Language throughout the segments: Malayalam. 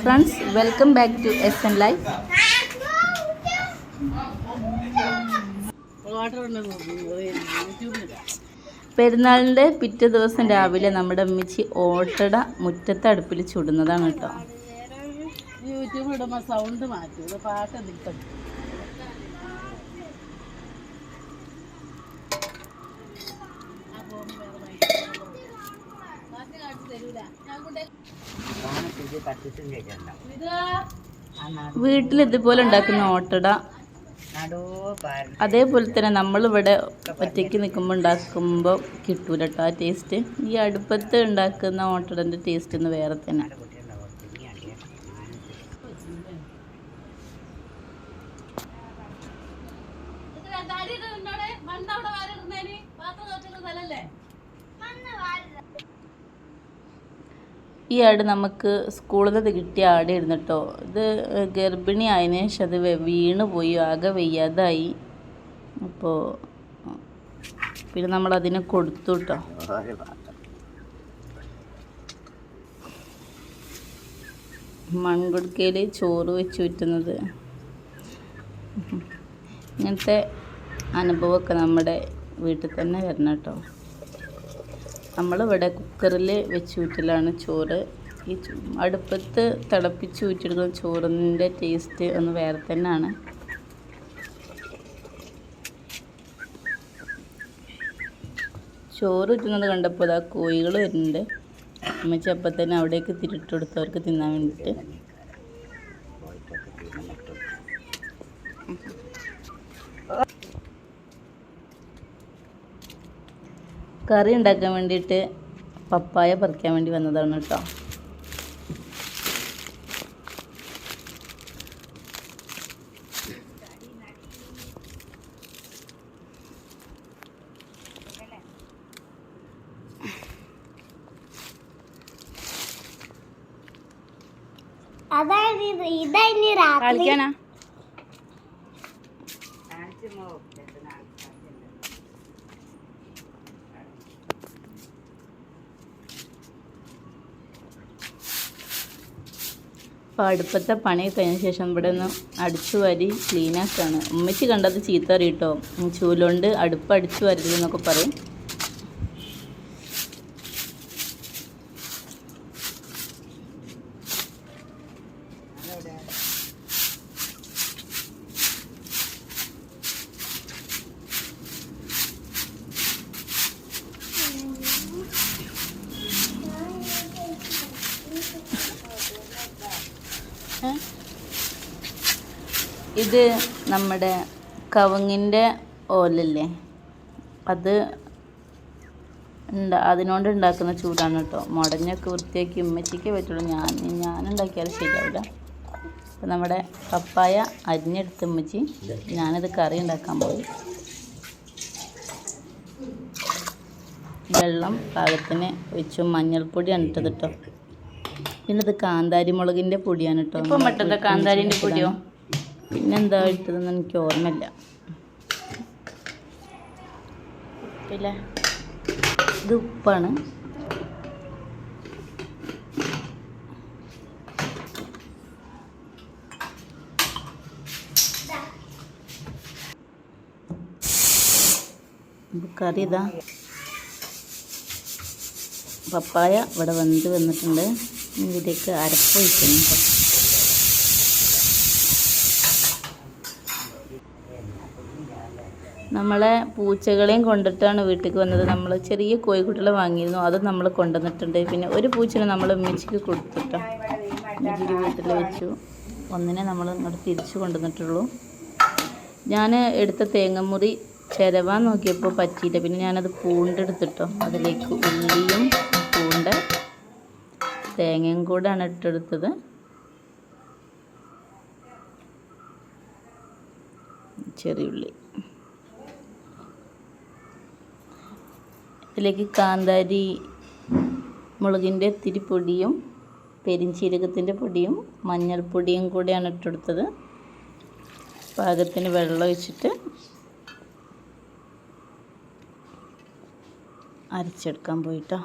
Friends welcome back to S N life പെരുന്നാളിന്റെ പിറ്റേ ദിവസം രാവിലെ നമ്മുടെ അമ്മച്ചി ഓട്ടട മുറ്റത്തെ അടുപ്പിൽ ചുടുന്നതാണ് കേട്ടോ. യൂട്യൂബ് ഇടുമ്പോൾ സൗണ്ട് മാറ്റും പാട്ട് എന്തെങ്കിലും വീട്ടിൽ ഇതുപോലെ ഉണ്ടാക്കുന്ന ഓട്ടട. അതേപോലെ തന്നെ നമ്മളിവിടെ ഒറ്റയ്ക്ക് നിൽക്കുമ്പോൾ ഉണ്ടാക്കുമ്പോൾ കിട്ടൂല കേട്ടോ ആ ടേസ്റ്റ് ഈ അടുപ്പത്ത് ഉണ്ടാക്കുന്ന ഓട്ടടന്റെ ടേസ്റ്റ് ഒന്ന് വേറെ തന്നെ. ഈ ആട് നമുക്ക് സ്കൂളിൽ നിന്ന് കിട്ടിയ ആടായിരുന്നു കേട്ടോ. ഇത് ഗർഭിണി ആയതിനു ശേഷം അത് വീണ് പോയി ആകെ വയ്യാതായി. അപ്പോൾ പിന്നെ നമ്മൾ അതിനെ കൊടുത്തു കേട്ടോ. മൺകുടുക്കയിൽ ചോറ് വെച്ച് വിറ്റുന്നത് ഇങ്ങനത്തെ അനുഭവമൊക്കെ നമ്മുടെ വീട്ടിൽ തന്നെ വരണം കേട്ടോ. നമ്മളിവിടെ കുക്കറിൽ വെച്ച് ഊറ്റലാണ് ചോറ്. ഈ അടുപ്പത്ത് തിളപ്പിച്ച് ഊറ്റിയെടുക്കുന്ന ചോറിന്റെ ടേസ്റ്റ് ഒന്ന് വേറെ തന്നെയാണ്. ചോറ് ഊറ്റുന്നത് കണ്ടപ്പോൾ ആ കോഴികൾ വരുന്നുണ്ട്. അമ്മച്ചി അപ്പം തന്നെ അവിടേക്ക് തിരിട്ട് കൊടുത്തവർക്ക് തിന്നാൻ വേണ്ടിയിട്ട്. കറി ഉണ്ടാക്കാൻ വേണ്ടിയിട്ട് പപ്പായ പറിക്കാൻ വേണ്ടി വന്നതാണ് കേട്ടോ. അതായത് ഇത് ഇനി രാത്രി കളിക്കാനാ അപ്പോൾ അടുപ്പത്തെ പണി കഴിഞ്ഞ ശേഷം ഇവിടെ ഒന്ന് അടിച്ചു വാരി ക്ലീനാക്കാണ് ഉമ്മച്ചി കണ്ടത് ചീത്ത അറിയിട്ടോ ചൂലുകൊണ്ട് അടുപ്പ് അടിച്ചു വരരുതെന്നൊക്കെ പറയും. ഇത് നമ്മുടെ കവുങ്ങിന്റെ ഓലല്ലേ? അത് ഉണ്ട അതിനോണ്ട് ഉണ്ടാക്കുന്ന ചൂടാണ് കേട്ടോ. മുടഞ്ഞൊക്കെ വൃത്തിയാക്കി ഉമ്മച്ചിക്ക് പറ്റുള്ളൂ. ഞാൻ ഞാനുണ്ടാക്കിയാൽ ശരിയാവില്ല. അപ്പം നമ്മുടെ പപ്പായ അരിഞ്ഞെടുത്ത് ഉമ്മച്ചി ഞാനിത് കറി ഉണ്ടാക്കാൻ പോയി. വെള്ളം പാകത്തിന് ഒഴിച്ചു. മഞ്ഞൾപ്പൊടിയാണ് ഇട്ടത് കേട്ടോ. പിന്നെ ഇത് കാന്താരി മുളകിന്റെ പൊടിയാണ് കേട്ടോ. ഇപ്പം പെട്ടത് കാന്താരിന്റെ പൊടിയോ? പിന്നെന്താ ഇട്ടതെന്ന് എനിക്ക് ഓർമ്മയില്ല. ഉപ്പില്ലേ ഇത് ഉപ്പാണ്. കറി ഇതാ. പപ്പായ ഇവിടെ വെന്ത് വന്നിട്ടുണ്ട്. ഇതിലേക്ക് അരപ്പ് ഒഴിക്കുന്നു കേട്ടോ. നമ്മളെ പൂച്ചകളെയും കൊണ്ടിട്ടാണ് വീട്ടിലേക്ക് വന്നത്. നമ്മൾ ചെറിയ കോഴിക്കുട്ടികളെ വാങ്ങിയിരുന്നു. അത് നമ്മൾ കൊണ്ടുവന്നിട്ടുണ്ട്. പിന്നെ ഒരു പൂച്ചനെ നമ്മൾ ഉമ്മച്ചിക്ക് കൊടുത്തിട്ടോ. ഉമ്മച്ചിക്ക് വീട്ടിൽ വെച്ചു. ഒന്നിനെ നമ്മൾ ഇങ്ങോട്ട് തിരിച്ചു കൊണ്ടുവന്നിട്ടുള്ളൂ. ഞാൻ എടുത്ത തേങ്ങമുറി ചിരവാൻ നോക്കിയപ്പോൾ പറ്റിയില്ല. പിന്നെ ഞാനത് പൂണ്ടെടുത്തിട്ടോ. അതിലേക്ക് ഉള്ളിയും പൂണ്ട് തേങ്ങയും കൂടെയാണ് ഇട്ടെടുത്തത്. ചെറിയുള്ളി ഇതിലേക്ക് കാന്താരി മുളകിന്റെ ഇത്തിരി പൊടിയും പെരിഞ്ചീരകത്തിന്റെ പൊടിയും മഞ്ഞൾപ്പൊടിയും കൂടെയാണ് ഇട്ടെടുത്തത്. പാകത്തിന് വെള്ളം ഒഴിച്ചിട്ട് അരച്ചെടുക്കാൻ പോയിട്ടോ.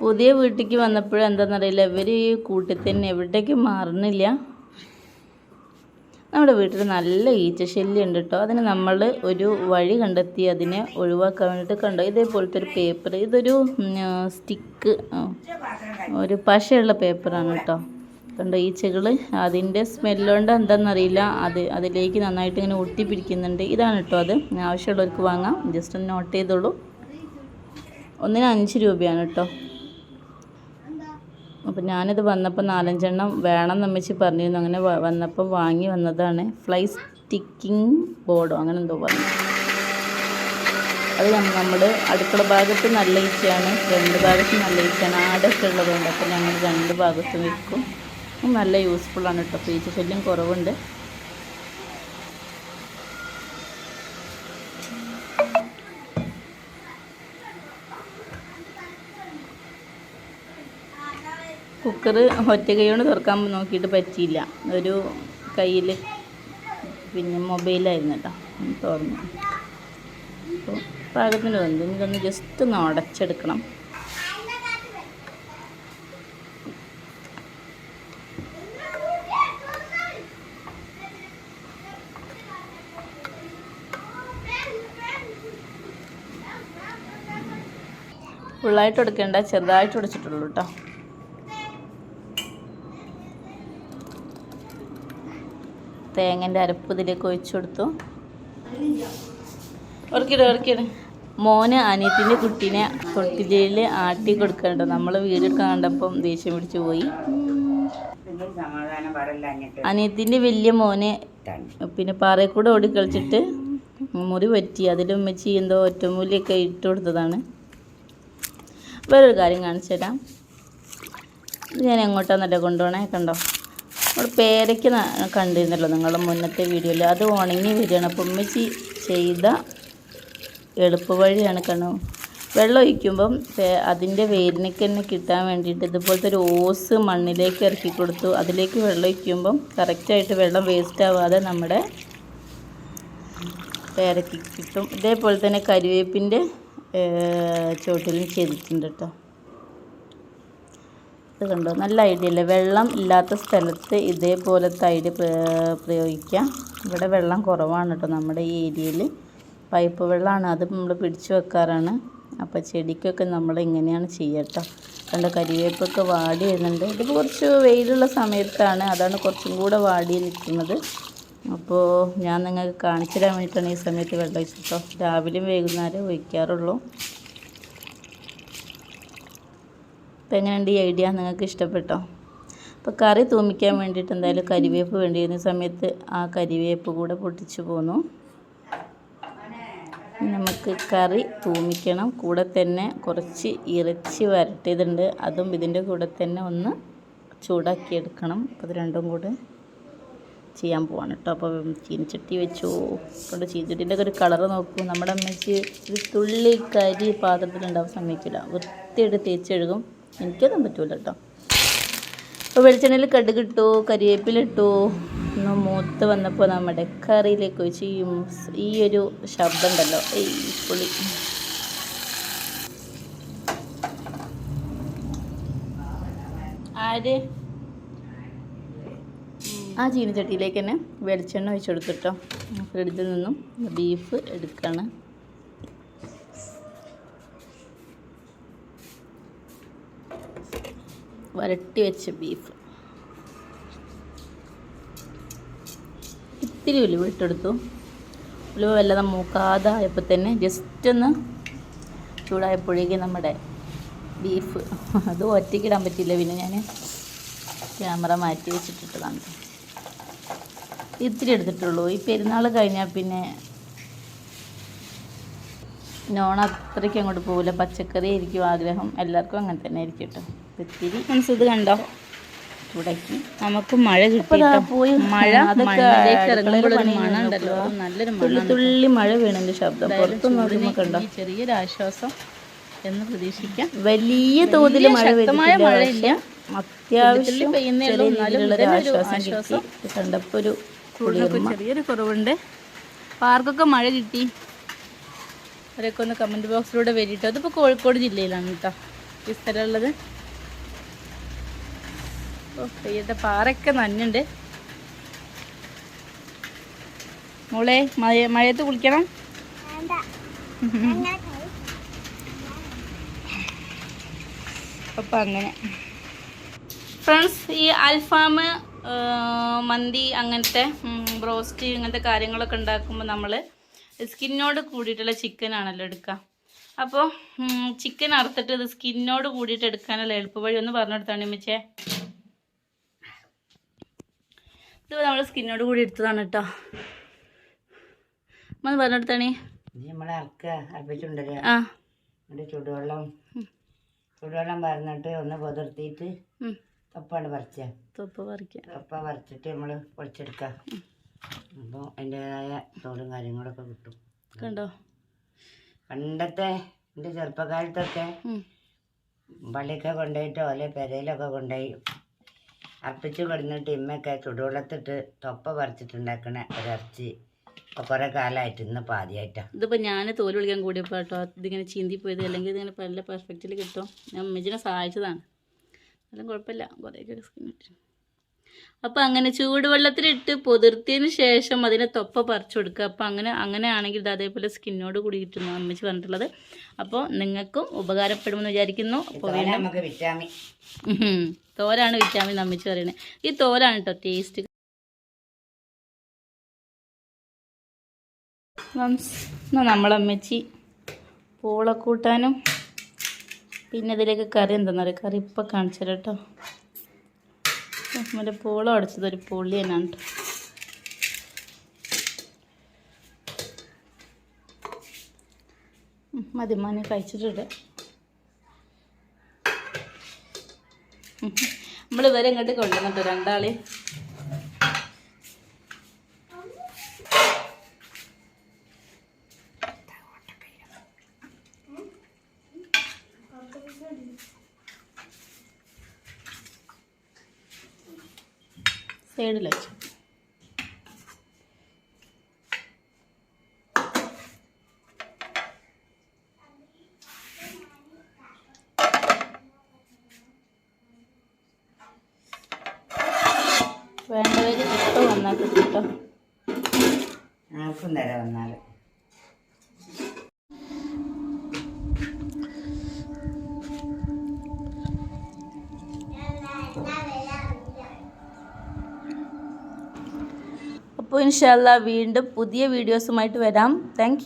പുതിയ വീട്ടിലേക്ക് വന്നപ്പോഴും എന്താണെന്നറിയില്ല ഇവർ ഈ കൂട്ടിൽ തന്നെ എവിടേക്കും മാറുന്നില്ല. നമ്മുടെ വീട്ടിൽ നല്ല ഈച്ച ശല്യം ഉണ്ട് കേട്ടോ അതിന് നമ്മൾ ഒരു വഴി കണ്ടെത്തി അതിനെ ഒഴിവാക്കാൻ വേണ്ടിയിട്ട് കണ്ടോ? ഇതേപോലത്തെ ഒരു പേപ്പർ ഇതൊരു സ്റ്റിക്ക് ഒരു പശയുള്ള പേപ്പറാണ് കേട്ടോ കണ്ടോ ഈച്ചകൾ അതിന്റെ സ്മെല്ലുകൊണ്ട് എന്താണെന്നറിയില്ല അത് അതിലേക്ക് നന്നായിട്ട് ഇങ്ങനെ ഒട്ടിപ്പിടിക്കുന്നുണ്ട്. ഇതാണ് കേട്ടോ അത്. ആവശ്യമുള്ളവർക്ക് വാങ്ങാം. ജസ്റ്റ് ഒന്ന് നോട്ട് ചെയ്തോളൂ. ഒന്നിന് അഞ്ച് രൂപയാണ് കേട്ടോ അപ്പം ഞാനിത് വന്നപ്പോൾ നാലഞ്ചെണ്ണം വേണം നമ്മച്ചി പറഞ്ഞിരുന്നു. അങ്ങനെ വന്നപ്പോൾ വാങ്ങി വന്നതാണ്. ഫ്ലൈ സ്റ്റിക്കിംഗ് ബോർഡോ അങ്ങനെ എന്തോ പറഞ്ഞു. അത് നമ്മൾ അടുക്കള ഭാഗത്ത് നല്ല ഈച്ചയാണ്. രണ്ട് ഭാഗത്ത് നല്ല ഈച്ചയാണ്. ആടൊക്കെ ഉള്ളതുകൊണ്ട് അപ്പോൾ ഞങ്ങൾ രണ്ട് ഭാഗത്തും വെക്കും നല്ല യൂസ്ഫുള്ളാണ് കേട്ടോ അപ്പോൾ ശല്യം കുറവുണ്ട്. കുക്കർ ഒറ്റ കൈ കൊണ്ട് തുറക്കാൻ നോക്കിയിട്ട് പറ്റിയില്ല. ഒരു കയ്യിൽ പിന്നെ മൊബൈലായിരുന്നു കേട്ടോ. തുറന്നു. അപ്പോൾ പാകത്തിന് വന്നു. ഇതൊന്ന് ജസ്റ്റ് ഒന്ന് ഉടച്ചെടുക്കണം ഫുള്ളായിട്ട് എടുക്കേണ്ട ചെറുതായിട്ട് ഉടച്ചിട്ടുള്ളൂ കേട്ടോ. തേങ്ങന്റെ അരപ്പ് ഇതിലേക്ക് ഒഴിച്ചു കൊടുത്തു. ഉറക്കിട് ഉറക്കിട് മോന് അനിയത്തിന്റെ കുട്ടീനെ തൊട്ടിലയിൽ ആട്ടി കൊടുക്കണ്ടോ നമ്മൾ വീട് കണ്ടപ്പം ദേഷ്യം പിടിച്ചു പോയി. അനിയത്തിന്റെ വലിയ മോന് പിന്നെ പാറയിൽ കൂടെ ഓടി കളിച്ചിട്ട് മുറി പറ്റി. അതിലും വെച്ച് എന്തോ ഒറ്റമൂലിയൊക്കെ ഇട്ട് കൊടുത്തതാണ്. വേറൊരു കാര്യം കാണിച്ചു തരാം. ഞാൻ എങ്ങോട്ടാന്നല്ലേ കൊണ്ടുപോകണേ കണ്ടോ? നമ്മൾ പേരയ്ക്ക് കണ്ടിരുന്നല്ലോ നിങ്ങളുടെ മുന്നത്തെ വീഡിയോയിൽ. അത് ഉണങ്ങി വരികയാണ്. അപ്പം ഉമ്മച്ചി ചെയ്ത എളുപ്പ വഴിയാണ് കണ്ടോ വെള്ളം ഒഴിക്കുമ്പം അതിന്റെ വേരിനൊക്കെ തന്നെ കിട്ടാൻ വേണ്ടിയിട്ട് ഇതുപോലത്തെ ഒരു ഓസ് മണ്ണിലേക്ക് ഇറക്കി കൊടുത്തു. അതിലേക്ക് വെള്ളം ഒഴിക്കുമ്പം കറക്റ്റായിട്ട് വെള്ളം വേസ്റ്റ് ആവാതെ നമ്മുടെ പേരയ്ക്ക് കിട്ടും. ഇതേപോലെ തന്നെ കരിവേപ്പിന്റെ ചോട്ടിലും ചെയ്തിട്ടുണ്ട് കേട്ടോ. ഇത് കണ്ടോ? നല്ല ഐഡിയ അല്ലേ? വെള്ളം ഇല്ലാത്ത സ്ഥലത്ത് ഇതേപോലത്തെ ഐഡിയ പ്രയോഗിക്കാം. ഇവിടെ വെള്ളം കുറവാണ് കേട്ടോ നമ്മുടെ ഈ ഏരിയയിൽ പൈപ്പ് വെള്ളമാണ് അത് നമ്മൾ പിടിച്ചു വെക്കാറാണ്. അപ്പോൾ ചെടിക്കൊക്കെ നമ്മൾ ഇങ്ങനെയാണ് ചെയ്യുക കേട്ടോ കണ്ടോ? കരിവേപ്പൊക്കെ വാടി വരുന്നുണ്ട്. ഇത് കുറച്ച് വെയിലുള്ള സമയത്താണ്. അതാണ് കുറച്ചും കൂടെ വാടി നിൽക്കുന്നത് അപ്പോൾ ഞാൻ നിങ്ങൾക്ക് കാണിച്ചു തരാൻ വേണ്ടിയിട്ടാണ് ഈ സമയത്ത് വെള്ളം ഒഴിച്ചിട്ടോ രാവിലെയും വൈകുന്നേരം ഒഴിക്കാറുള്ളൂ. അപ്പോൾ എങ്ങനെയുണ്ട് ഈ ഐഡിയ നിങ്ങൾക്ക് ഇഷ്ടപ്പെട്ടോ? അപ്പോൾ കറി തൂമിക്കാൻ വേണ്ടിയിട്ട് എന്തായാലും കരിവേപ്പ് വേണ്ടിയിരുന്ന സമയത്ത് ആ കരിവേപ്പ് കൂടെ പൊട്ടിച്ചു പോന്നു. നമുക്ക് കറി തൂമിക്കണം. കൂടെ തന്നെ കുറച്ച് ഇറച്ചി വരട്ടിയതുണ്ട്. അതും ഇതിന്റെ കൂടെ തന്നെ ഒന്ന് ചൂടാക്കി എടുക്കണം. അപ്പോൾ രണ്ടും കൂടെ ചെയ്യാൻ പോവാണ് കേട്ടോ. അപ്പോൾ ചീനിച്ചട്ടി വെച്ചു. കൊണ്ട് ചീനിച്ചട്ടിന്റെ ഒരു കളറ് നോക്കൂ. നമ്മുടെ അമ്മയ്ക്ക് ഒരു തുള്ളി കരി പാത്രത്തിലുണ്ടാവും സമ്മതിക്കില്ല വൃത്തിയായിട്ട് തേച്ചെഴുകും എനിക്കതൊന്നും പറ്റൂല കേട്ടോ അപ്പോൾ വെളിച്ചെണ്ണയിൽ കടുകിട്ടു കരിവേപ്പിലിട്ടു ഒന്ന് മൂത്ത് വന്നപ്പോൾ നമ്മുടെ കറിയിലേക്ക് ഒഴിച്ച് ഈ ഒരു ശബ്ദം ഉണ്ടല്ലോ ഈ പുളി. ആര്? ആ ചീനച്ചട്ടിയിലേക്ക് തന്നെ വെളിച്ചെണ്ണ ഒഴിച്ചു കൊടുത്തിട്ടോ ഫ്രിഡ്ജിൽ നിന്നും ബീഫ് എടുക്കുകയാണ് വരട്ടി വെച്ച ബീഫ് ഇത്തിരി ഉലുവ ഇട്ടെടുത്തു. ഉലുവ വല്ലതും മൂക്കാതെ ആയപ്പോൾ തന്നെ ജസ്റ്റ് ഒന്ന് ചൂടായപ്പോഴേക്കും നമ്മുടെ ബീഫ് അത് ഒറ്റയ്ക്കിടാൻ പറ്റില്ല പിന്നെ ഞാൻ ക്യാമറ മാറ്റി വെച്ചിട്ടിട്ടതാണ്. ഇത്തിരി എടുത്തിട്ടുള്ളൂ. ഈ പെരുന്നാൾ കഴിഞ്ഞാൽ പിന്നെ നോൺ അത്രയ്ക്ക് അങ്ങോട്ട് പോകില്ല പച്ചക്കറി ആയിരിക്കും ആഗ്രഹം. എല്ലാവർക്കും അങ്ങനെ തന്നെ ആയിരിക്കും ഇത്തിരി. മനസ്സ് ഇത് കണ്ടോ? തുടക്കി നമുക്ക് മഴ കിട്ടി പോയി. മഴ അതൊക്കെ മണ്ണിലേക്ക് അടുക്കളയിൽ ഇറങ്ങുമ്പോൾ ഒരു പണി മണം ഉണ്ടല്ലോ. നോക്കുക. അത് നല്ലൊരു തുള്ളി തുള്ളി മഴ വീണതിന്റെ ശബ്ദം. പുറത്തു നോക്കുമ്പോൾ കണ്ടോ? ചെറിയൊരു ആശ്വാസം എന്ന് പ്രതീക്ഷിക്കാം. വലിയ തോതിൽ ശക്തമായ മഴയില്ല. പക്ഷെ അത്യാവശ്യം ആശ്വാസം. ഇത് ഒരു ചെറിയൊരു കുറവുണ്ട്. ആർക്കൊക്കെ മഴ കിട്ടി. അവരൊക്കെ ഒന്ന് കമന്റ് ബോക്സിലൂടെ വരിട്ടോ? അതിപ്പോൾ കോഴിക്കോട് ജില്ലയിലാണ് കേട്ടോ ഈ സ്ഥലമുള്ളത് ഓ പെയ്യത്തെ പാറയൊക്കെ നന്നുണ്ട് മോളെ മഴ മഴയത്ത് കുളിക്കണം? അപ്പം അങ്ങനെ. ഫ്രണ്ട്സ് ഈ അൽഫാം മന്തി അങ്ങനത്തെ ബ്രോസ്റ്റ് ഇങ്ങനത്തെ കാര്യങ്ങളൊക്കെ ഉണ്ടാക്കുമ്പോൾ നമ്മൾ സ്കിന്നോട് കൂടിയിട്ടുള്ള ചിക്കൻ ആണല്ലോ എടുക്കുക അപ്പോൾ ചിക്കൻ അറുത്തിട്ട് ഇത് സ്കിന്നോട് കൂടിയിട്ട് എടുക്കാനുള്ള എളുപ്പവഴി ഒന്ന് പറഞ്ഞെടുത്താണ് മിച്ചേ ഇത് നമ്മൾ സ്കിന്നോട് കൂടി എടുത്തതാണ് കേട്ടോ. അമ്മ പറഞ്ഞെടുത്താണേ ആ. ചൂടുവെള്ളം ചൂടുവെള്ളം പറഞ്ഞിട്ട് ഒന്ന് പുതിർത്തിയിട്ട്. തൊപ്പാണ് പറിച്ച. തൊപ്പ പറിക്കുക തൊപ്പ പറിച്ചിട്ട് നമ്മൾ പൊളിച്ചെടുക്കുക അപ്പോൾ അതിന്റെതായ തോടും കാര്യങ്ങളൊക്കെ കിട്ടും. കണ്ടോ? പണ്ടത്തെ എന്റെ ചെറുപ്പക്കാലത്തൊക്കെ. പള്ളിയൊക്കെ കൊണ്ടുപോയിട്ടോ അല്ലെ പെരയിലൊക്കെ കൊണ്ടുപോയി അർപ്പിച്ച് കിടന്നിട്ട് ഇമ്മയൊക്കെ ചുടുവെള്ളത്തിട്ട് തൊപ്പ പറിച്ചിട്ടുണ്ടാക്കണ ഒരിറച്ചി ഇപ്പോൾ കുറേ കാലമായിട്ട് ഇന്നിപ്പോൾ ആദ്യമായിട്ടാണ് ഇതിപ്പോൾ ഞാൻ തോൽ വിളിക്കാൻ കൂടിയപ്പോൾ കേട്ടോ ഇതിങ്ങനെ ചീന്തി പോയത് അല്ലെങ്കിൽ ഇതിങ്ങനെ പല പെർഫെക്റ്റിൽ കിട്ടും. ഞാൻ അമ്മച്ചിനെ സഹായിച്ചതാണ്. അതെല്ലാം കുഴപ്പമില്ല കുറേയൊക്കെ സ്കിൻ കിട്ടി അപ്പോൾ അങ്ങനെ ചൂടുവെള്ളത്തിലിട്ട് പൊതിർത്തിയതിന് ശേഷം അതിനെ തൊപ്പ പറിച്ചു കൊടുക്കുക. അപ്പോൾ അങ്ങനെ അങ്ങനെ ആണെങ്കിൽ ഇത് അതേപോലെ സ്കിന്നോട് കൂടി കിട്ടുന്നു അമ്മച്ചി പറഞ്ഞിട്ടുള്ളത്. അപ്പോൾ നിങ്ങൾക്കും ഉപകാരപ്പെടുമെന്ന് വിചാരിക്കുന്നു. അപ്പോൾ നമുക്ക് വിറ്റാമിൻ തോരാണ് വിറ്റാമിൻ നമ്മിച്ച് പറയുന്നത് ഈ തോരാണ് കേട്ടോ ടേസ്റ്റ് നമ്മളമ്മച്ചി പൂള കൂട്ടാനും പിന്നെ ഇതിലേക്ക് കറി എന്താണെന്ന് പറയുക കറി ഇപ്പം കാണിച്ചു തരാം കേട്ടോ മറ്റേ പൂള അടച്ചത് ഒരു പുള്ളി തന്നെയാണ് കേട്ടോ മതി മതി കഴിച്ചിട്ടുണ്ട്. നമ്മൾ ഇവരെ ഇങ്ങോട്ട് കൊണ്ടുവന്നിട്ട് രണ്ടാൾ. സൈഡിൽ വെച്ചു. വേണ്ടവർ ഇപ്പം വന്നാൽ കിട്ടും. ആർക്കും തരാം വന്നാൽ അപ്പോൾ ഇൻഷാല്ല വീണ്ടും പുതിയ വീഡിയോസുമായിട്ട് വരാം. താങ്ക്